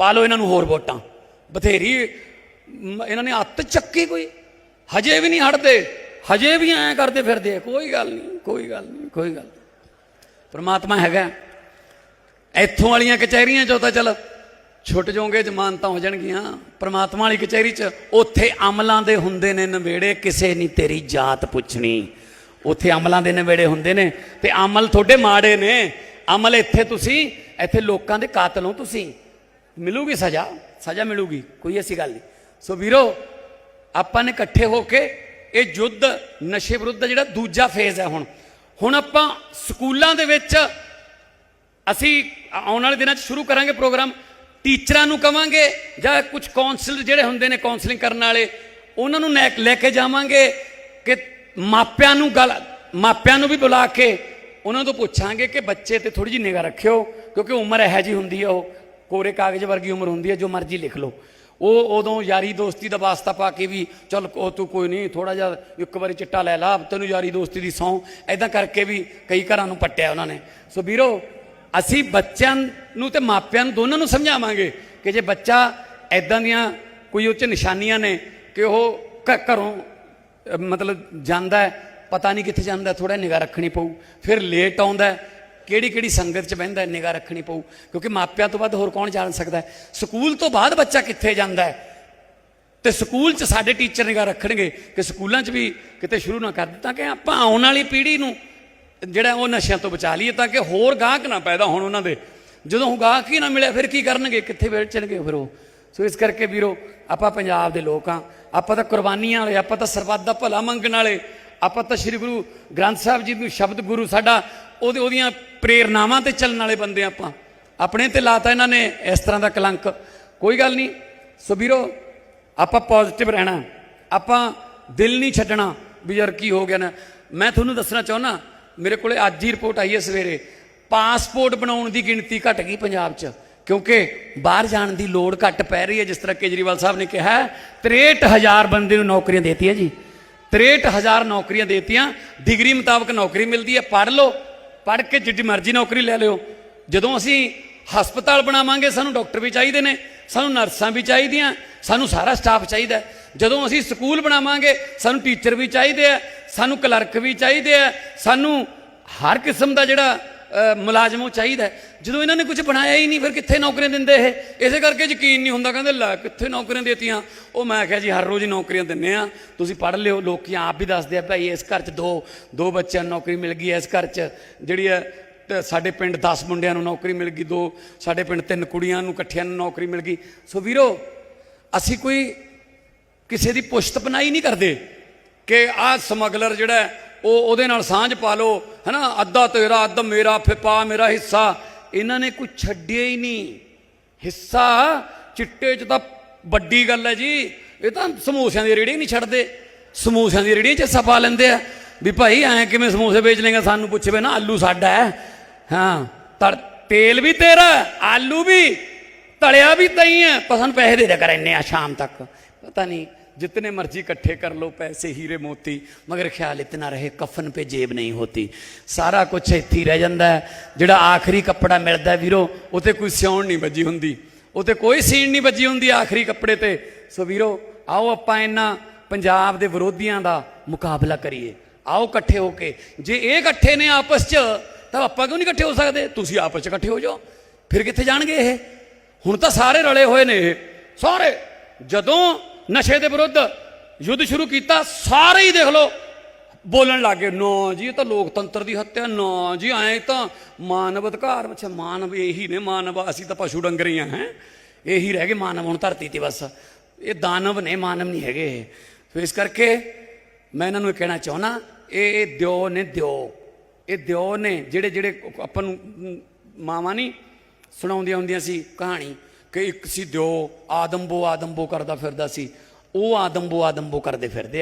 ਪਾ ਲਓ ਇਹਨਾਂ ਨੂੰ ਹੋਰ ਵੋਟਾਂ। ਬਥੇਰੀ ਇਹਨਾਂ ਨੇ ਹੱਥ ਚੱਕੀ ਕੋਈ। ਹਜੇ ਵੀ ਨਹੀਂ ਹਟਦੇ। ਹਜੇ ਵੀ ਐਂ ਕਰਦੇ ਫਿਰਦੇ ਕੋਈ ਗੱਲ ਨਹੀਂ, ਕੋਈ ਗੱਲ ਨਹੀਂ, ਕੋਈ ਗੱਲ ਨਹੀਂ। ਪ੍ਰਮਾਤਮਾ ਹੈਗਾ। ਇੱਥੋਂ ਵਾਲੀਆਂ ਕਚਹਿਰੀਆਂ ਚੋਂ ਤਾਂ ਚਲ ਛੁੱਟ ਜਾਓਗੇ, ਜ਼ਮਾਨਤਾਂ ਹੋ ਜਾਣਗੀਆਂ। ਪਰਮਾਤਮਾ ਵਾਲੀ ਕਚਹਿਰੀ 'ਚ ਉੱਥੇ ਅਮਲਾਂ ਦੇ ਹੁੰਦੇ ਨੇ ਨਵੇੜੇ, ਕਿਸੇ ਨਹੀਂ ਤੇਰੀ ਜਾਤ ਪੁੱਛਣੀ। ਉੱਥੇ ਅਮਲਾਂ ਦੇ ਨਵੇੜੇ ਹੁੰਦੇ ਨੇ। ਤੇ ਅਮਲ ਤੁਹਾਡੇ ਮਾੜੇ ਨੇ। ਅਮਲ ਇੱਥੇ ਤੁਸੀਂ, ਇੱਥੇ ਲੋਕਾਂ ਦੇ ਕਾਤਲ ਹੋ ਤੁਸੀਂ। ਮਿਲੂਗੀ ਸਜ਼ਾ ਸਜ਼ਾ ਮਿਲੂਗੀ ਕੋਈ ਐਸੀ ਗੱਲ ਨਹੀਂ ਸੋ ਵੀਰੋ ਆਪਾਂ ਨੇ ਇਕੱਠੇ ਹੋ ਕੇ ਇਹ ਯੁੱਧ ਨਸ਼ੇ ਵਿਰੁੱਧ ਜਿਹੜਾ ਦੂਜਾ ਫੇਜ਼ ਹੈ ਹੁਣ ਹੁਣ ਆਪਾਂ ਸਕੂਲਾਂ ਦੇ ਵਿੱਚ ਅਸੀਂ ਆਉਣ ਵਾਲੇ ਦਿਨਾਂ 'ਚ ਸ਼ੁਰੂ ਕਰਾਂਗੇ ਪ੍ਰੋਗਰਾਮ ਟੀਚਰਾਂ ਨੂੰ ਕਵਾਂਗੇ ਜਾਂ ਕੁਝ ਕਾਉਂਸਲਰ ਜਿਹੜੇ ਹੁੰਦੇ ਨੇ ਕਾਉਂਸਲਿੰਗ ਕਰਨ ਵਾਲੇ ਉਹਨਾਂ ਨੂੰ ਲੈ- ਲੈ ਕੇ ਜਾਵਾਂਗੇ ਕਿ ਮਾਪਿਆਂ ਨੂੰ ਗੱਲ ਮਾਪਿਆਂ ਨੂੰ ਵੀ ਬੁਲਾ ਕੇ ਉਹਨਾਂ ਤੋਂ ਪੁੱਛਾਂਗੇ ਕਿ ਬੱਚੇ ਤੇ ਥੋੜੀ ਜਿਹੀ ਨਿਗਾਹ ਰੱਖਿਓ ਕਿਉਂਕਿ ਉਮਰ ਇਹੋ ਜੀ ਹੁੰਦੀ ਹੈ ਉਹ ਕੋਰੇ ਕਾਗਜ਼ ਵਰਗੀ ਉਮਰ ਹੁੰਦੀ ਹੈ, ਜੋ ਮਰਜ਼ੀ ਲਿਖ ਲਓ। ਉਹ ਉਦੋਂ ਯਾਰੀ ਦੋਸਤੀ ਦਾ ਵਾਸਤਾ ਪਾ ਕੇ ਵੀ, ਚੱਲ ਉਹ ਤੂੰ ਕੋਈ ਨਹੀਂ ਥੋੜਾ ਜਿਹਾ ਇੱਕ ਵਾਰੀ ਚਿੱਟਾ ਲੈ ਲਾ ਤੈਨੂੰ ਯਾਰੀ ਦੋਸਤੀ ਦੀ ਸੌਂ। ਐਦਾਂ ਕਰਕੇ ਵੀ ਕਈ ਘਰਾਂ ਨੂੰ ਪੱਟਿਆ ਉਹਨਾਂ ਨੇ। ਸੋ ਵੀਰੋ, ਅਸੀਂ ਬੱਚਿਆਂ ਨੂੰ ਤੇ ਮਾਪਿਆਂ ਨੂੰ ਦੋਨਾਂ ਨੂੰ ਸਮਝਾਵਾਂਗੇ ਕਿ ਜੇ ਬੱਚਾ ਐਦਾਂ ਦੀਆਂ ਕੋਈ ਉਹ ਚ ਨਿਸ਼ਾਨੀਆਂ ਨੇ ਕਿ ਉਹ ਘ- ਘਰੋਂ ਮਤਲਬ ਜਾਂਦਾ ਪਤਾ ਨਹੀਂ ਕਿੱਥੇ ਜਾਂਦਾ ਥੋੜਾ ਨਿਗਾਹ ਰੱਖਣੀ ਪਊ। ਫਿਰ ਲੇਟ ਆਉਂਦਾ ਕਿਹੜੀ ਕਿਹੜੀ ਸੰਗਤ ਚ ਬਹਿੰਦਾ ਨਿਗਾਹ ਰੱਖਣੀ ਪਊ? ਕਿਉਂਕਿ ਮਾਪਿਆਂ ਤੋਂ ਬਾਅਦ ਹੋਰ ਕੌਣ ਜਾਣ ਸਕਦਾ ਹੈ? ਸਕੂਲ ਤੋਂ ਬਾਅਦ ਬੱਚਾ ਕਿੱਥੇ ਜਾਂਦਾ ਹੈ? ਤੇ ਸਕੂਲ 'ਚ ਸਾਡੇ ਟੀਚਰ ਨਿਗਾਹ ਰੱਖਣਗੇ ਕਿ ਸਕੂਲਾਂ 'ਚ ਵੀ ਕਿਤੇ ਸ਼ੁਰੂ ਨਾ ਕਰ ਦਿੱਤਾ ਕਿ ਆਪਾਂ ਆਉਣ ਵਾਲੀ ਪੀੜ੍ਹੀ ਨੂੰ ਜਿਹੜਾ ਉਹ ਨਸ਼ਿਆਂ ਤੋਂ ਬਚਾ ਲਈਏ ਤਾਂ ਕਿ ਹੋਰ ਗਾਹਕ ਨਾ ਪੈਦਾ ਹੋਣ ਉਹਨਾਂ ਦੇ। ਜਦੋਂ ਗਾਹਕ ਹੀ ਨਾ ਮਿਲਿਆ ਫਿਰ ਕੀ ਕਰਨਗੇ? ਕਿੱਥੇ ਵੇਚਣਗੇ ਫਿਰ ਉਹ? ਸੋ ਇਸ ਕਰਕੇ ਵੀਰੋ, ਆਪਾਂ ਪੰਜਾਬ ਦੇ ਲੋਕ ਆ ਆਪਾਂ ਤਾਂ ਕੁਰਬਾਨੀਆਂ ਵਾਲੇ, ਆਪਾਂ ਤਾਂ ਸਰਬੱਤ ਦਾ ਭਲਾ ਮੰਗਣ ਵਾਲੇ। ਆਪਾਂ ਤਾਂ ਸ੍ਰੀ ਗੁਰੂ ਗ੍ਰੰਥ ਸਾਹਿਬ ਜੀ ਨੂੰ ਸ਼ਬਦ ਗੁਰੂ ਸਾਡਾ ਉਹਦੇ ਉਹਦੀਆਂ ਪ੍ਰੇਰਨਾਵਾਂ ਤੇ ਚੱਲਣ ਵਾਲੇ ਬੰਦੇ ਆਪਾਂ। ਆਪਣੇ ਤੇ ਲਾਤਾ ਇਹਨਾਂ ਨੇ ਇਸ ਤਰ੍ਹਾਂ ਦਾ ਕਲੰਕ। ਕੋਈ ਗੱਲ ਨਹੀਂ। ਸੋ ਵੀਰੋ ਆਪਾਂ ਪੋਜ਼ਿਟਿਵ ਰਹਿਣਾ। ਆਪਾਂ ਦਿਲ ਨਹੀਂ ਛੱਡਣਾ ਵੀ ਯਾਰ ਕੀ ਹੋ ਗਿਆ ਨਾ। ਮੈਂ ਤੁਹਾਨੂੰ ਦੱਸਣਾ ਚਾਹੁੰਦਾ ਮੇਰੇ ਕੋਲੇ ਅੱਜ ਹੀ ਰਿਪੋਰਟ ਆਈ ਹੈ ਸਵੇਰੇ। ਪਾਸਪੋਰਟ ਬਣਾਉਣ ਦੀ ਗਿਣਤੀ ਘਟ ਗਈ ਪੰਜਾਬ 'ਚ ਕਿਉਂਕਿ ਬਾਹਰ ਜਾਣ ਦੀ ਲੋੜ ਘੱਟ ਪੈ ਰਹੀ ਹੈ ਜਿਸ ਤਰ੍ਹਾਂ ਕੇਜਰੀਵਾਲ ਸਾਹਿਬ ਨੇ ਕਿਹਾ ਹੈ, 63000 ਬੰਦੇ ਨੂੰ ਨੌਕਰੀਆਂ ਦੇਤੀਆਂ ਜੀ। 63000 ਨੌਕਰੀਆਂ ਦੇਤੀਆਂ। ਡਿਗਰੀ ਮੁਤਾਬਕ ਨੌਕਰੀ ਮਿਲਦੀ ਹੈ। ਪੜ੍ਹ ਲਓ। ਪੜ੍ਹ ਕੇ ਜਿੱਡੀ ਮਰਜ਼ੀ ਨੌਕਰੀ ਲੈ ਲਿਓ। ਜਦੋਂ ਅਸੀਂ ਹਸਪਤਾਲ ਬਣਾਵਾਂਗੇ, ਸਾਨੂੰ ਡਾਕਟਰ ਵੀ ਚਾਹੀਦੇ ਨੇ, ਸਾਨੂੰ ਨਰਸਾਂ ਵੀ ਚਾਹੀਦੀਆਂ, ਸਾਨੂੰ ਸਾਰਾ ਸਟਾਫ ਚਾਹੀਦਾ ਜਦੋਂ ਅਸੀਂ ਸਕੂਲ ਬਣਾਵਾਂਗੇ, ਸਾਨੂੰ ਟੀਚਰ ਵੀ ਚਾਹੀਦੇ ਆ ਸਾਨੂੰ ਕਲਰਕ ਵੀ ਚਾਹੀਦੇ ਆ ਸਾਨੂੰ ਹਰ ਕਿਸਮ ਦਾ ਜਿਹੜਾ ਮੁਲਾਜ਼ਮ ਉਹ ਚਾਹੀਦਾ ਜਦੋਂ ਇਹਨਾਂ ਨੇ ਕੁਝ ਬਣਾਇਆ ਹੀ ਨਹੀਂ, ਫਿਰ ਕਿੱਥੇ ਨੌਕਰੀਆਂ ਦਿੰਦੇ ਇਹ? ਇਸੇ ਕਰਕੇ ਯਕੀਨ ਨਹੀਂ ਹੁੰਦਾ, ਕਹਿੰਦੇ, ਲੈ, ਕਿੱਥੇ ਨੌਕਰੀਆਂ ਦੇਤੀਆਂ? ਉਹ ਮੈਂ ਕਿਹਾ ਜੀ, ਹਰ ਰੋਜ਼ ਹੀ ਨੌਕਰੀਆਂ ਦਿੰਨੇ ਆ ਤੁਸੀਂ ਪੜ੍ਹ ਲਿਓ, ਲੋਕੀ ਆਪ ਵੀ ਦੱਸਦੇ ਆ, ਭਾਈ ਇਸ ਘਰ 'ਚ ਦੋ ਦੋ ਬੱਚਿਆਂ ਨੂੰ ਨੌਕਰੀ ਮਿਲ ਗਈ ਇਸ ਘਰ 'ਚ। ਜਿਹੜੀ ਹੈ ਸਾਡੇ ਪਿੰਡ 10 ਮੁੰਡਿਆਂ ਨੂੰ ਨੌਕਰੀ ਮਿਲ ਗਈ, ਦੋ, ਸਾਡੇ ਪਿੰਡ ਤਿੰਨ ਕੁੜੀਆਂ ਨੂੰ, ਇਕੱਠਿਆਂ ਨੂੰ ਨੌਕਰੀ ਮਿਲ ਗਈ। ਸੋ ਵੀਰੋ, ਅਸੀਂ ਕੋਈ ਕਿਸੇ ਦੀ ਪੁਸ਼ਤ ਪਨਾਈ ਨਹੀਂ ਕਰਦੇ ਕਿ ਆਹ ਸਮਗਲਰ ਜਿਹੜਾ ਉਹ ਉਹਦੇ ਨਾਲ ਸਾਂਝ ਪਾ ਲਓ, ਹਨਾ? ਅੱਧਾ ਤੇਰਾ, ਅੱਧਾ ਮੇਰਾ ਫਿਪਾ ਮੇਰਾ ਹਿੱਸਾ। ਇਹਨਾਂ ਨੇ ਕੋਈ ਛੱਡਿਆ ਹੀ ਨਹੀਂ। ਹਿੱਸਾ ਚਿੱਟੇ 'ਚ ਤਾਂ ਵੱਡੀ ਗੱਲ ਹੈ ਜੀ। ਇਹ ਤਾਂ ਸਮੋਸਿਆਂ ਦੀ ਰੇੜੀ ਨਹੀਂ ਛੱਡਦੇ। ਸਮੋਸਿਆਂ ਦੀ ਰੇੜੀ 'ਚ ਹਿੱਸਾ ਪਾ ਲੈਂਦੇ ਆ। ਵੀ ਭਾਈ ਐਂ ਕਿਵੇਂ ਸਮੋਸੇ ਵੇਚ ਲੇਗਾ? ਸਾਨੂੰ ਪੁੱਛਵੇ ਨਾ ਆਲੂ ਸਾਡਾ ਹੈ। ਹਾਂ ਤੜ ਤੇਲ ਵੀ ਤੇਰਾ, ਆਲੂ ਵੀ, ਤਲਿਆ ਵੀ ਤਈ ਹੈ। ਪਰ ਸਾਨੂੰ ਪੈਸੇ ਦੇ ਦਿਆ ਕਰ ਇੰਨੇ ਆ ਸ਼ਾਮ ਤੱਕ। ਪਤਾ ਨਹੀਂ जितने मर्जी इकट्ठे कर लो पैसे हीरे मोती मगर ख्याल इतना रहे कफन पे जेब नहीं होती ਸਾਰਾ ਕੁਝ ਇੱਥੇ ਹੀ ਰਹਿ ਜਾਂਦਾ ਹੈ ਜਿਹੜਾ ਆਖਰੀ ਕੱਪੜਾ ਮਿਲਦਾ ਹੈ ਵੀਰੋ ਉਹ ਤੇ ਕੋਈ ਸਿਉਣ ਨਹੀਂ ਵੱਜੀ ਹੁੰਦੀ ਉਹ ਤੇ ਕੋਈ ਸੀਣ ਨਹੀਂ ਵੱਜੀ ਹੁੰਦੀ ਆਖਰੀ ਕੱਪੜੇ ਤੇ ਸੋ ਵੀਰੋ ਆਓ ਆਪਾਂ ਇਹਨਾਂ ਪੰਜਾਬ ਦੇ ਵਿਰੋਧੀਆਂ ਦਾ ਮੁਕਾਬਲਾ ਕਰੀਏ ਆਓ ਇਕੱਠੇ ਹੋ ਕੇ ਜੇ ਇਹ ਇਕੱਠੇ ਨੇ ਆਪਸ 'ਚ ਤਾਂ ਆਪਾਂ ਕਿਉਂ ਨਹੀਂ ਇਕੱਠੇ ਹੋ ਸਕਦੇ ਤੁਸੀਂ ਆਪਸ 'ਚ ਇਕੱਠੇ ਹੋ ਜਾਓ ਫਿਰ ਕਿੱਥੇ ਜਾਣਗੇ ਇਹ ਹੁਣ ਤਾਂ ਸਾਰੇ ਰਲੇ ਹੋਏ ਨੇ ਇਹ ਸਾਰੇ ਜਦੋਂ ਨਸ਼ੇ ਦੇ ਵਿਰੁੱਧ ਯੁੱਧ ਸ਼ੁਰੂ ਕੀਤਾ, ਸਾਰੇ ਹੀ ਦੇਖ ਲਓ, ਬੋਲਣ ਲੱਗੇ ਨਾ ਜੀ ਇਹ ਤਾਂ ਲੋਕਤੰਤਰ ਦੀ ਹੱਤਿਆ, ਨਾ ਜੀ ਐ ਤਾਂ ਮਾਨਵ ਅਧਿਕਾਰ, ਅੱਛਾ ਮਾਨਵ ਇਹੀ ਨੇ, ਮਾਨਵ ਅਸੀਂ ਤਾਂ ਪਸ਼ੂ ਡੰਗਰੀਆਂ ਹੈ ਇਹੀ ਰਹਿ ਗਏ ਮਾਨਵ ਹੁਣ ਧਰਤੀ ਤੇ ਬਸ। ਇਹ ਦਾਨਵ ਨੇ, ਮਾਨਵ ਨਹੀਂ ਹੈਗੇ ਇਹ। ਸੋ ਇਸ ਕਰਕੇ ਮੈਂ ਇਹਨਾਂ ਨੂੰ ਇਹ ਕਹਿਣਾ ਚਾਹੁੰਦਾ ਇਹ ਇਹ ਦਿਓ ਨੇ ਦਿਓ। ਇਹ ਦਿਓ ਨੇ, ਜਿਹੜੇ ਜਿਹੜੇ ਆਪਾਂ ਨੂੰ, ਮਾਵਾਂ ਨਹੀਂ ਸੁਣਾਉਂਦੀਆਂ ਹੁੰਦੀਆਂ ਸੀ ਕਹਾਣੀ। ਕਿ ਇੱਕ ਸੀ ਦਿਓ ਆਦਮਬੋ ਆਦਮਬੋ ਕਰਦਾ ਫਿਰਦਾ ਸੀ। ਉਹ ਆਦਮਬੋ ਆਦਮਬੋ ਕਰਦੇ ਫਿਰਦੇ ਆ